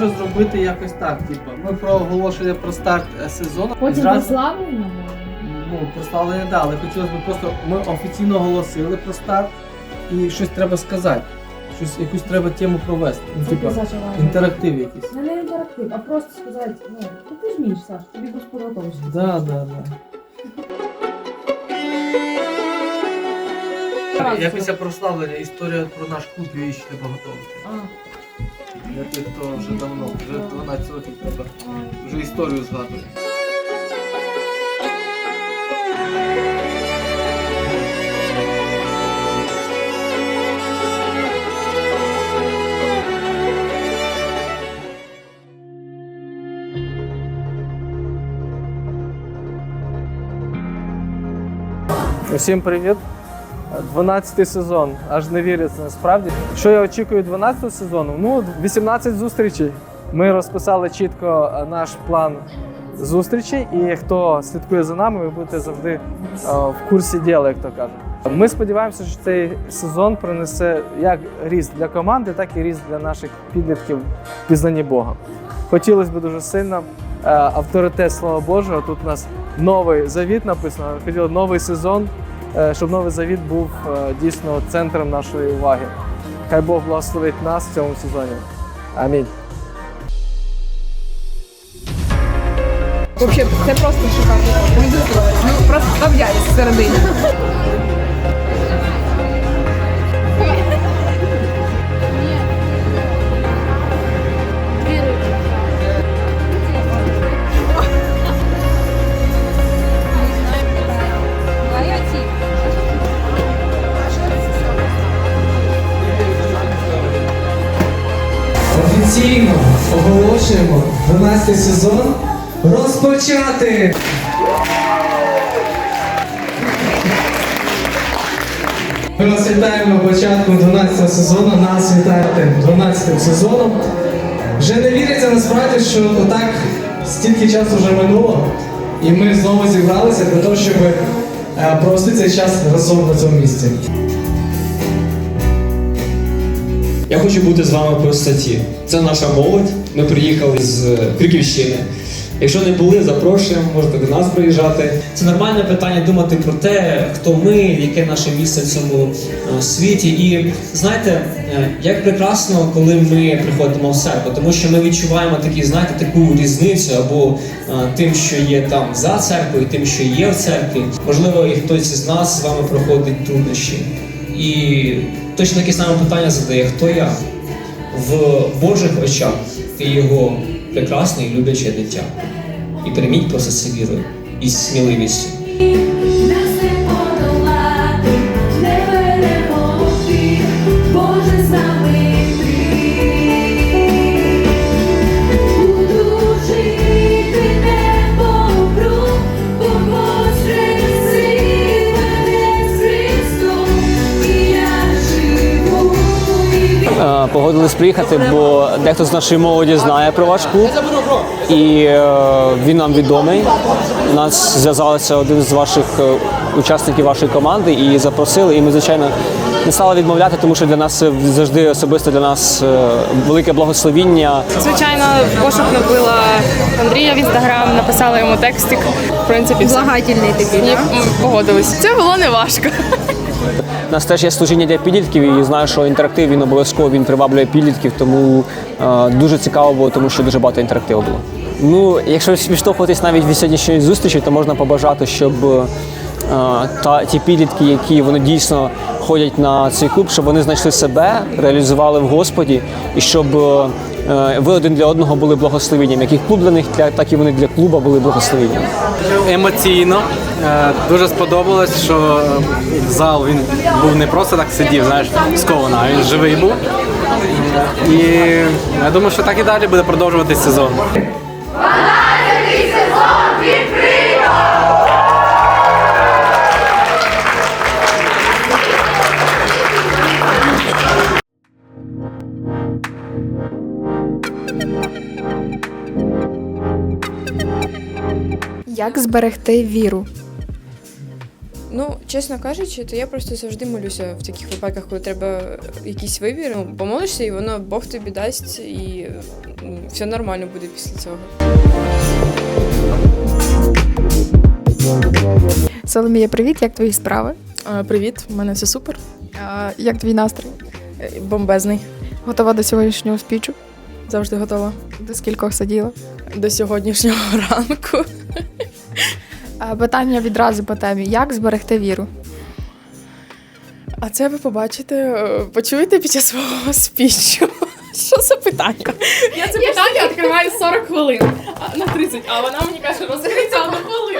може зробити якось так. Типу, ми про оголошення про старт е, сезону. і Потім зразу- прославлення. Ну, прославлення да, але хотілося б просто ми офіційно оголосили про старт і щось треба сказати. Щось, якусь треба тему провести. Ну, Це типу, ти інтерактив якийсь. Не, не інтерактив, а просто сказати, ну, ну ти ж вмієш, Саш, тобі Господь готовий. Да, да, да. Я прославлення історія про наш клуб її ще готувати. А, Для тих, хто вже давно, вже 12 років треба, вже історію згадує. Усім привіт! 12 сезон, аж не віриться насправді. Що я очікую 12 сезону? Ну, 18 зустрічей. Ми розписали чітко е, наш план зустрічей, і хто слідкує за нами, ви будете завжди е, в курсі діла, як то кажуть. Ми сподіваємося, що цей сезон принесе як ріст для команди, так і ріст для наших підлітків в пізнанні Бога. Хотілося б дуже сильно е, авторитет Слава Божого. Тут у нас новий завіт написано. Хотіли новий сезон, щоб новий завіт був е, дійсно центром нашої уваги. Хай Бог благословить нас в цьому сезоні. Амінь. Взагалі, це просто шикарно. Мені подобається. Ну, просто топ середині. 12 сезон розпочати! Ми вас вітаємо початком 12 сезону. Нас вітаєте 12 сезоном. Вже не віриться насправді, що отак стільки часу вже минуло, і ми знову зібралися для того, щоб е, провести цей час разом на цьому місці. Я хочу бути з вами по статті. Це наша молодь. Ми приїхали з Криківщини. Якщо не були, запрошуємо, можете до нас приїжджати. Це нормальне питання думати про те, хто ми, яке наше місце в цьому е, світі. І знаєте, е, як прекрасно, коли ми приходимо в церкву, тому що ми відчуваємо такі, знаєте, таку різницю або е, тим, що є там за церквою, тим, що є в церкві. Можливо, і хтось із нас з вами проходить труднощі. І точно таке саме питання задає: хто я? В Божих очах ти його прекрасне і любляче дитя. І прийміть просто це вірою і сміливістю. Погодились приїхати, бо дехто з нашої молоді знає про ваш клуб, і е, він нам відомий. У нас зв'язалися один з ваших е, учасників вашої команди і запросили. І ми, звичайно, не стали відмовляти, тому що для нас це завжди особисто для нас е, велике благословіння. Звичайно, пошук набила Андрія в інстаграм, написала йому текстик. В принципі, все. Благательний такий, Ні, погодились. Це було не важко. У нас теж є служіння для підлітків, і знаю, що інтерактив він обов'язково він приваблює підлітків, тому е, дуже цікаво було, тому що дуже багато інтерактиву було. Ну, якщо відштовхуватись навіть від сьогоднішньої зустрічі, то можна побажати, щоб е, та ті підлітки, які вони дійсно ходять на цей клуб, щоб вони знайшли себе, реалізували в Господі, і щоб е, ви один для одного були благословенням, як і клуб для них, так і вони для клуба були благословенням. емоційно. Е, Дуже сподобалось, що е, зал він був не просто так сидів, знаєш, сковано, а він живий був. І я думаю, що так і далі буде продовжуватись сезон. Як зберегти віру? Ну, чесно кажучи, то я просто завжди молюся в таких випадках, коли треба якийсь вибір. Ну, помолишся, і воно Бог тобі дасть, і все нормально буде після цього. Соломія, привіт, як твої справи? Привіт, у мене все супер. А, як твій настрій? Бомбезний. Готова до сьогоднішнього спічу? Завжди готова. До скількох сиділа? До сьогоднішнього ранку. А, питання відразу по темі: як зберегти віру? А це ви побачите, е, почуєте під час свого спічу. Що за питання? Я це питання відкриваю 40 хвилин на 30, а вона мені каже, розкриття на хвилину.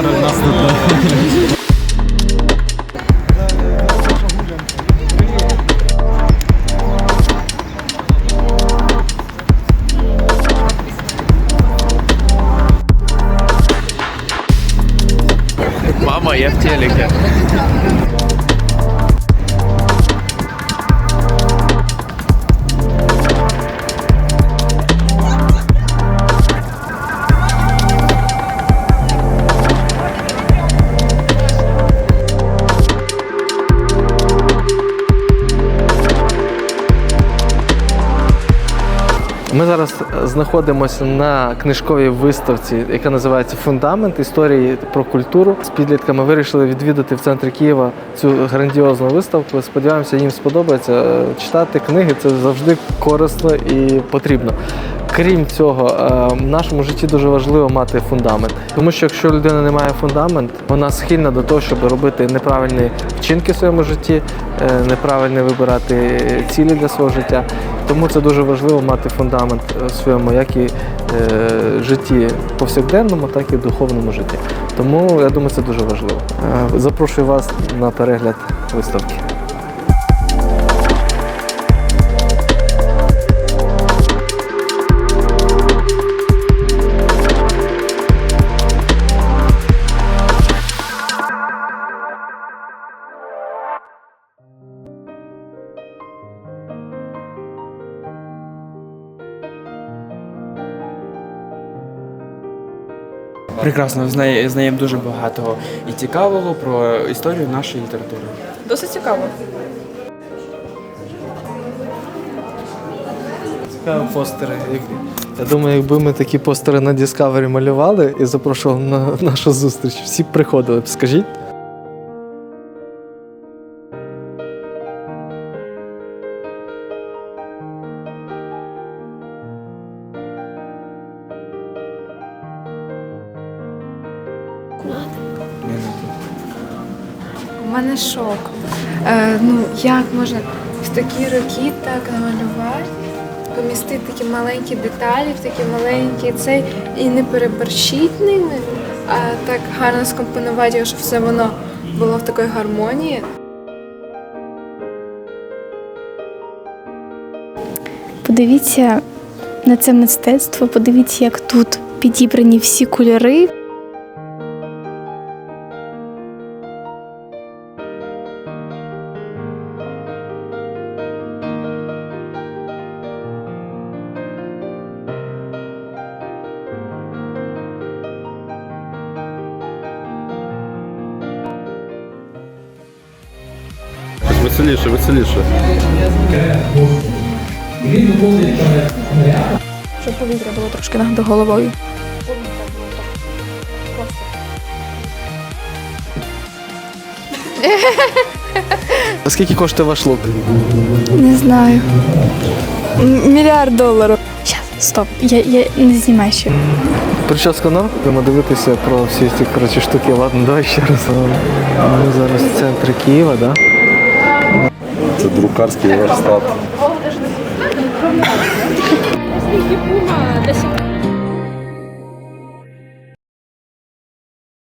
Кадр у нас тут. Мама, я в телеке. Ми зараз знаходимося на книжковій виставці, яка називається Фундамент історії про культуру. З підлітками вирішили відвідати в центрі Києва цю грандіозну виставку. Сподіваємося, їм сподобається. Е, Читати книги це завжди корисно і потрібно. Крім цього, е, в нашому житті дуже важливо мати фундамент, тому що якщо людина не має фундамент, вона схильна до того, щоб робити неправильні вчинки в своєму житті, е, неправильно вибирати цілі для свого життя. Тому це дуже важливо мати фундамент е, в своєму як і житті повсякденному, так і в духовному житті. Тому я думаю, це дуже важливо. Запрошую вас на перегляд виставки. Прекрасно, знає- знаємо дуже багато і цікавого про історію нашої літератури. Досить цікаво. Цікаві постери. Я думаю, якби ми такі постери на Discovery малювали і запрошували на нашу зустріч, всі б приходили б, скажіть. Шок. Е, ну, як можна. в такі роки так намалювати, помістити такі маленькі деталі, в такі маленькі цей, і не переборщити ними, а так гарно скомпонувати його, щоб все воно було в такій гармонії. Подивіться на це мистецтво, подивіться, як тут підібрані всі кольори. Веселіше, веселіше. Щоб повітря було трошки над головою. А скільки коштує ваш лук? Не знаю. М- Мільярд доларів. Щас, стоп, я, я не знімаю ще. Прическа норм? Будемо дивитися про всі ці коротше, штуки. Ладно, давай ще раз. Ми зараз в центрі Києва, так? Да? Це друкарський верстат. Наскільки пума на сьогодні?